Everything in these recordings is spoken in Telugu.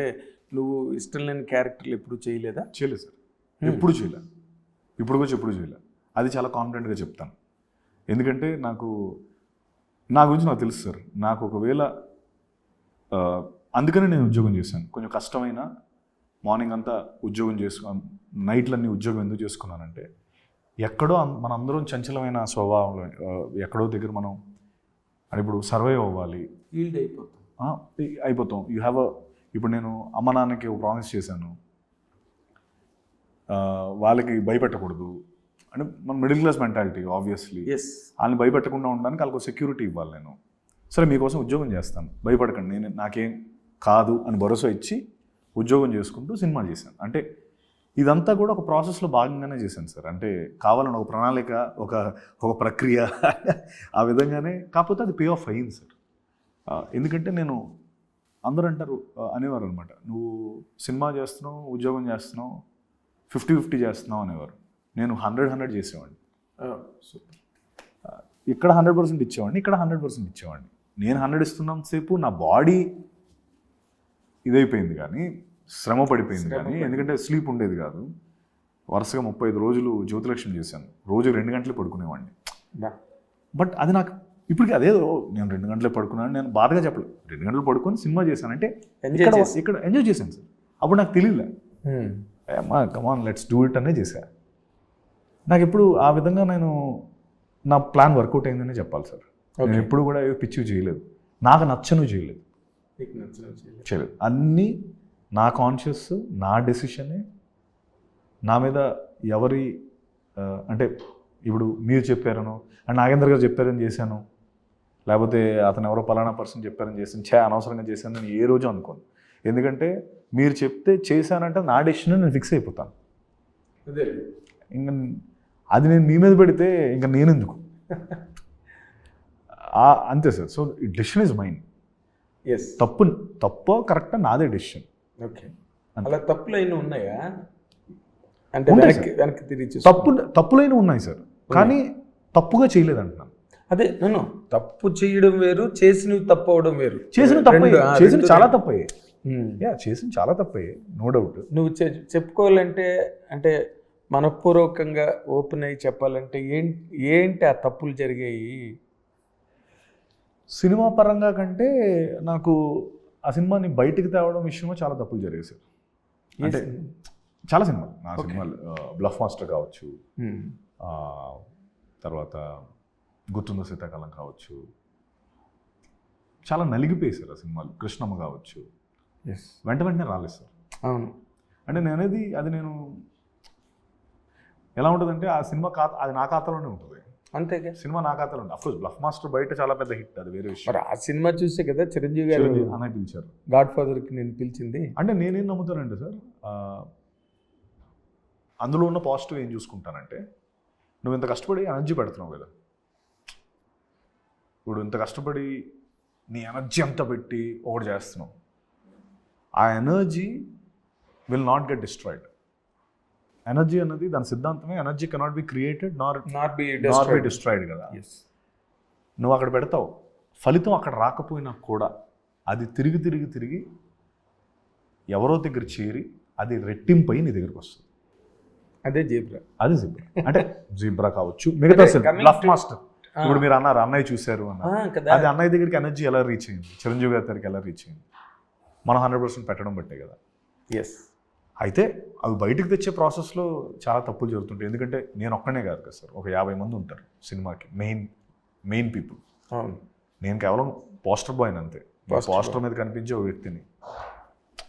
నువ్వు ఇష్టం లేని క్యారెక్టర్లు ఎప్పుడు చేయలేదా? చేయలేదు సార్. ఎప్పుడు చేయలే ఇప్పుడు కూడా ఎప్పుడు చేయలే అది చాలా కాన్ఫిడెంట్గా చెప్తాను. ఎందుకంటే నాకు నా గురించి నాకు తెలుసు సార్. నాకు ఒకవేళ అందుకనే నేను ఉద్యోగం చేశాను. కొంచెం కష్టమైన మార్నింగ్ అంతా ఉద్యోగం చేసుకు నైట్లన్నీ ఉద్యోగం ఎందుకు చేసుకున్నానంటే ఎక్కడో అన్- మనందరం చంచలమైన స్వభావంలో ఎక్కడో దగ్గర మనం అంటే ఇప్పుడు సర్వైవ్ అవ్వాలి. అయిపోతాం. అయిపోతాం. యూ హ్యావ్ అ ఇప్పుడు నేను అమ్మ నాన్నకి ఒక ప్రామిస్ చేశాను. వాళ్ళకి భయపెట్టకూడదు అంటే మన middle class mentality obviously yes వాళ్ళని భయపెట్టకుండా ఉండడానికి వాళ్ళకి సెక్యూరిటీ ఇవ్వాలి నేను. సరే మీకోసం ఉద్యోగం చేస్తాను. భయపడకండి. నేను నాకేం కాదు అని భరోసా ఇచ్చి ఉద్యోగం చేసుకుంటూ సినిమాలు చేశాను. అంటే ఇదంతా కూడా ఒక ప్రాసెస్లో భాగంగానే చేశాను సార్. అంటే కావాలని ఒక ప్రణాళిక ఒక ఒక ప్రక్రియ ఆ విధంగానే. కాకపోతే అది పే ఆఫ్ అయ్యింది సార్. ఎందుకంటే నేను అందరూ అంటారు అనేవారు అనమాట నువ్వు సినిమా చేస్తున్నావు ఉద్యోగం చేస్తున్నావు ఫిఫ్టీ ఫిఫ్టీ చేస్తున్నావు అనేవారు. నేను హండ్రెడ్ హండ్రెడ్ చేసేవాడిని. ఇక్కడ హండ్రెడ్ పర్సెంట్ ఇచ్చేవాడిని ఇక్కడ హండ్రెడ్ పర్సెంట్ ఇచ్చేవాడిని. నేను హండ్రెడ్ ఇస్తున్నంతసేపు నా బాడీ ఇదైపోయింది కానీ శ్రమ పడిపోయింది కానీ ఎందుకంటే స్లీప్ ఉండేది కాదు. వరుసగా ముప్పై ఐదు రోజులు జ్యోతిలక్ష్మి చేశాను. రోజు రెండు గంటలు పడుకునేవాడిని. బట్ అది నాకు ఇప్పటికి అదే నేను రెండు గంటలే పడుకున్నాను నేను బాధగా చెప్పలేదు రెండు గంటలు పడుకొని సినిమా చేశాను అంటే ఎంజాయ్ ఇక్కడ ఇక్కడ ఎంజాయ్ చేశాను సార్. అప్పుడు నాకు తెలియలే అమ్మా కమాన్ లెట్స్ డూ ఇట్ అనే చేశా. నాకు ఎప్పుడు ఆ విధంగా నేను నా ప్లాన్ వర్కౌట్ అయిందనే చెప్పాలి సార్. నేను ఎప్పుడు కూడా ఏవో పిచ్చివి చేయలేదు. నాకు నచ్చను చేయలేదు. చేయలేదు. అన్నీ నా కాన్షియస్ నా డెసిషనే నా మీద ఎవరి అంటే ఇప్పుడు మీరు చెప్పారను అండ్ నాగేంద్ర గారు చెప్పారని చేశాను. లేకపోతే అతను ఎవరో పలానా పర్సన్ చెప్పారని చేశాను చే అనవసరంగా చేశాను నేను ఏ రోజు అనుకోను. ఎందుకంటే మీరు చెప్తే చేశానంటే నా డెసిషన్ నేను ఫిక్స్ అయిపోతాను. అదే. ఇంకా అది నేను మీ మీద పెడితే ఇంకా నేను ఎందుకు ఆ- అంతే sir. So decision is mind yes తప్పు తప్పో కరెక్టా నాదే డెసిషన్ ఓకే. అలా తప్పులు అయినా ఉన్నాయా? అంటే వెనక్కి తిరిగి. తప్పు తప్పులైన ఉన్నాయి సార్. కానీ తప్పుగా చేయలేదు అంటున్నాను. అదే నేను తప్పు చేయడం వేరు చేసినవి తప్పు అవడం వేరు చేసిన ఆ, చేసిన చాలా ఉమ్. యా చేసిన చాలా తప్పయ్యే నో డౌట్ నువ్వు చెప్పుకోవాలంటే అంటే మనపూర్వకంగా ఓపెన్ అయ్యి చెప్పాలంటే ఏంటి ఏంటి ఆ తప్పులు జరిగాయి? సినిమా పరంగా కంటే నాకు ఆ సినిమాని బయటికి తేవడం విషయంలో చాలా తప్పులు జరిగాయి సార్ అంటే చాలా సినిమాలు. నా సినిమాలు బ్లఫ్ మాస్టర్ కావచ్చు. ఆ, తర్వాత గుర్తుందో శీతాకాలం కావచ్చు. చాలా నలిగిపోయాయి సార్ ఆ సినిమాలు. కృష్ణమ్మ కావచ్చు. వెంట వెంటనే రాలేదు సార్. అవును. అంటే నేను అనేది అది నేను ఎలా ఉంటుందంటే ఆ సినిమా ఖాతా అది నా ఖాతాలోనే ఉంటుంది. అంతేగా సినిమా నా ఖాతాలో ఉంటుంది అఫ్కోర్స్ బ్లఫ్ మాస్టర్ బయట చాలా పెద్ద హిట్ అది వేరే విషయం. ఆ సినిమా చూసే కదా చిరంజీవి గారు అన్నయ్య పిలిచారు. గాడ్ ఫాదర్కి నేను పిలిచింది. అంటే నేనేం నమ్ముతానంటే సార్ అందులో ఉన్న పాజిటివ్ ఏం చూసుకుంటానంటే నువ్వు ఇంత కష్టపడి ఎనర్జీ పెడుతున్నావు కదా. ఇప్పుడు ఇంత కష్టపడి నీ ఎనర్జీ అంతా పెట్టి ఒకటి చేస్తున్నావు. ఆ energy will not get destroyed. Energy అన్నది దాని సిద్ధాంతమే. Energy cannot be created nor not be not be destroyed. కదా. నువ్వు అక్కడ పెడతావు. ఫలితం అక్కడ రాకపోయినా కూడా అది తిరిగి తిరిగి తిరిగి ఎవరో దగ్గర చేరి అది రెట్టింపై నీ దగ్గరికి వస్తుంది. అదే జీబ్రా. అది జిబ్రా. అంటే జిబ్రా కావచ్చు మిగతా to- మాస్టర్. ఇప్పుడు మీరు అన్నారు అన్నయ్య చూశారు అన్నారు. కదా. అది అన్నయ్య దగ్గరికి ఎనర్జీ ఎలా రీచ్ అయింది? చిరంజీవి గారి దగ్గరికి ఎలా రీచ్ అయింది? మనం హండ్రెడ్ పర్సెంట్ పెట్టడం బట్టే కదా. ఎస్ అయితే అవి బయటకు తెచ్చే ప్రాసెస్లో చాలా తప్పులు జరుగుతుంటాయి. ఎందుకంటే నేను ఒక్కనే కాదు కదా సార్. ఒక యాభై మంది ఉంటారు సినిమాకి. మెయిన్ మెయిన్ పీపుల్ నేను కేవలం పోస్టర్ బాయ్ అంతే. పోస్టర్ మీద కనిపించే ఒక వ్యక్తిని.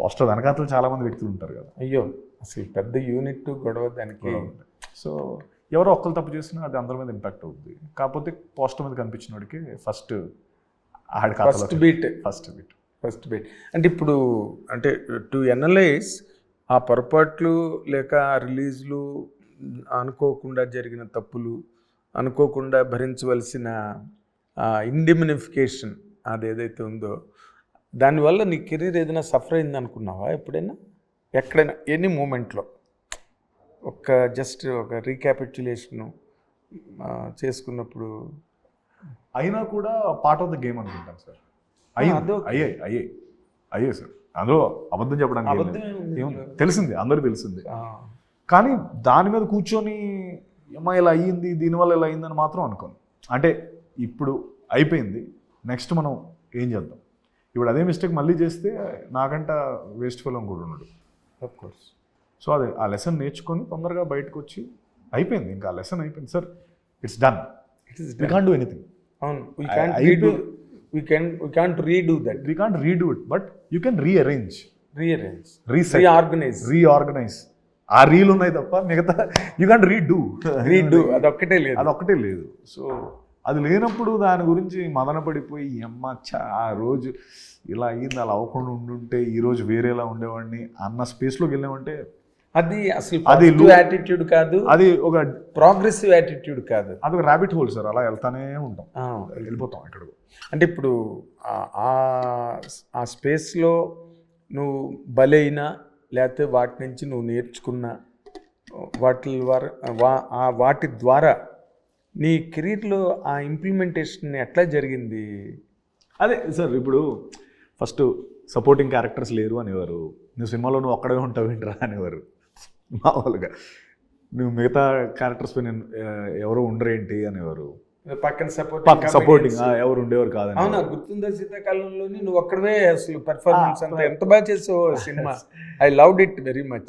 పోస్టర్ వెనకాతలు చాలా మంది వ్యక్తులు ఉంటారు కదా. అయ్యో అసలు పెద్ద యూనిట్ గొడవ దానికి. సో ఎవరో ఒక్కరు తప్పు చేసినా అది అందరి మీద ఇంపాక్ట్ అవుతుంది కాకపోతే పోస్టర్ మీద కనిపించిన వాడికి ఫస్ట్ ఆడి first beat first bit first beat అంటే ఇప్పుడు అంటే టు ఎనలైజ్ ఆ పొరపాట్లు లేక ఆ రిలీజ్లు అనుకోకుండా జరిగిన తప్పులు అనుకోకుండా భరించవలసిన ఇండిమినిఫికేషన్ అది ఏదైతే ఉందో దానివల్ల నీ కెరీర్ ఏదైనా సఫర్ అయింది అనుకున్నావా ఎప్పుడైనా? ఎక్కడైనా ఎనీ మూమెంట్లో ఒక జస్ట్ ఒక రీక్యాపిట్యులేషను చేసుకున్నప్పుడు. అయినా కూడా పార్ట్ ఆఫ్ ద గేమ్ అనుకుంటాను సార్ అయ్యి అయ్యాయి అయ్యాయి సార్ అందులో అబద్ధం చెప్పడానికి? తెలిసింది అందరికీ తెలిసింది. కానీ దాని మీద కూర్చొని ఏమో ఇలా అయ్యింది దీనివల్ల ఇలా అయ్యిందని మాత్రం అనుకోను. అంటే ఇప్పుడు అయిపోయింది నెక్స్ట్ మనం ఏం చేద్దాం? ఇప్పుడు అదే మిస్టేక్ మళ్ళీ చేస్తే నాకంట వేస్ట్ ఫెలో కూడా ఉన్నాడు of course. సో అది ఆ లెసన్ నేర్చుకొని తొందరగా బయటకు వచ్చి అయిపోయింది. ఇంకా ఆ లెసన్ అయిపోయింది. Sir it's done we done. Can't do anything అవును. Redo do- we can we can't redo that. We can't redo it but you can rearrange reset reorganize. Reorganize ఆ రీల్ ఉన్నాయి తప్ప మిగతా యూ కాంట్ రీడూ redo. అదొక్కటే లేదు. అది ఒక్కటే లేదు. సో అది లేనప్పుడు దాని గురించి మదన పడిపోయి అమ్మ ఆ రోజు ఇలా అయ్యింది అలా అవ్వకుండా ఉండుంటే ఈ రోజు వేరేలా ఉండేవాడిని అన్న స్పేస్లోకి వెళ్ళామంటే అది అసలు అది యాటిట్యూడ్ కాదు. అది ఒక ప్రోగ్రెసివ్ యాటిట్యూడ్ కాదు. అది ఒక ర్యాబిట్ హోల్ సార్ అలా వెళ్తానే ఉంటాం. వెళ్ళిపోతాం ఎక్కడికో. అంటే ఇప్పుడు ఆ- స్పేస్లో నువ్వు బలైనా లేకపోతే వాటి నుంచి నువ్వు నేర్చుకున్న వాటి ద్వారా వాటి ద్వారా నీ కెరీర్లో ఆ ఇంప్లిమెంటేషన్ ఎట్లా జరిగింది? అదే సార్ ఇప్పుడు ఫస్ట్ సపోర్టింగ్ క్యారెక్టర్స్ లేరు అనేవారు. నువ్వు సినిమాలో నువ్వు ఒక్కడే ఉంటావు ఏంట్రా అనేవారు. మామూలుగా. నువ్వు మిగతా క్యారెక్టర్స్ పైన ఆ, ఎవరు ఉండరేంటి అనేవారు. పక్కన సపోర్ట్ సపోర్టింగ్ ఎవరు ఉండేవారు కాదని. అవునా గుర్తుందా శీతాకాలంలోని నువ్వు ఒక్కడవే అసలు పెర్ఫార్మెన్స్ అంతా ఎంత బాగా చేసావు cinema? I loved it very much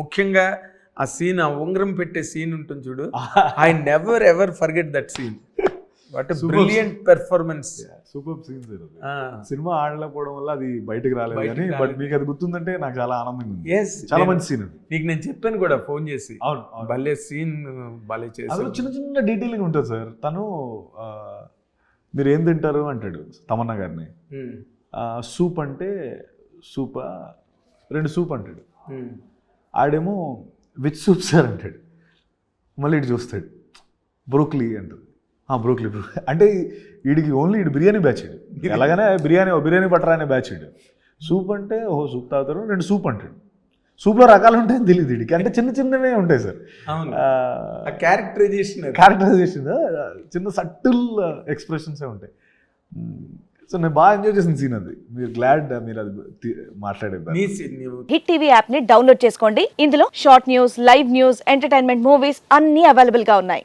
ముఖ్యంగా ఆ సీన్ ఆ ఉంగరం పెట్టే సీన్ ఉంటుంది చూడు. I never ever forget that scene what. Brilliant performance. Super scene sir అది. సినిమా ఆడలేకపోవడం వల్ల అది బయటకు రాలేదు కానీ బట్. మీకు అది గుర్తుందంటే నాకు చాలా ఆనందంగా ఉంది. చాలా మంచి సీన్ అది. నీకు నేను చెప్పాను కూడా ఫోన్ చేసి. అవును. భలే సీన్ భలే అందులో చేసి చిన్న చిన్న డీటెయిలింగ్ ఉంటుంది సార్ తను మీరు ఏం తింటారు? అంటాడు తమన్నా గారిని. సూప్ అంటే సూపా? రెండు సూప్ అంటాడు. ఆడేమో విచ్ సూప్ సార్ అంటాడు. మళ్ళీ ఇటు చూస్తాడు. బ్రోక్లీ అంటాడు. Broccoli broccoli. అంటే వీడికి ఓన్లీ ఇటు బిర్యానీ బ్యాచ్ ఇడు ఎలాగనే బిర్యానీ ఓ బిర్యానీ బట్టరా అనే బ్యాచ్ ఇడు సూప్ అంటే ఓహో సూప్ తాగుతారు రెండు సూప్ అంటాడు. సూప్లో రకాలు ఉంటాయని తెలియదు వీడికి. అంటే చిన్న చిన్నవే ఉంటాయి సార్. అవును. ఆ క్యారెక్టరైజేషన్ క్యారెక్టరైజేషన్ చిన్న సటిల్ ఎక్స్ప్రెషన్సే ఉంటాయి. సో నేను బాగా ఎంజాయ్ చేసిన సీన్ అది. మీరు గ్లాడ్ మీరు అది నీవు హిట్ టీవీ యాప్ని డౌన్లోడ్ చేసుకోండి. ఇందులో short news live news entertainment movies అన్ని అవైలబుల్గా ఉన్నాయి.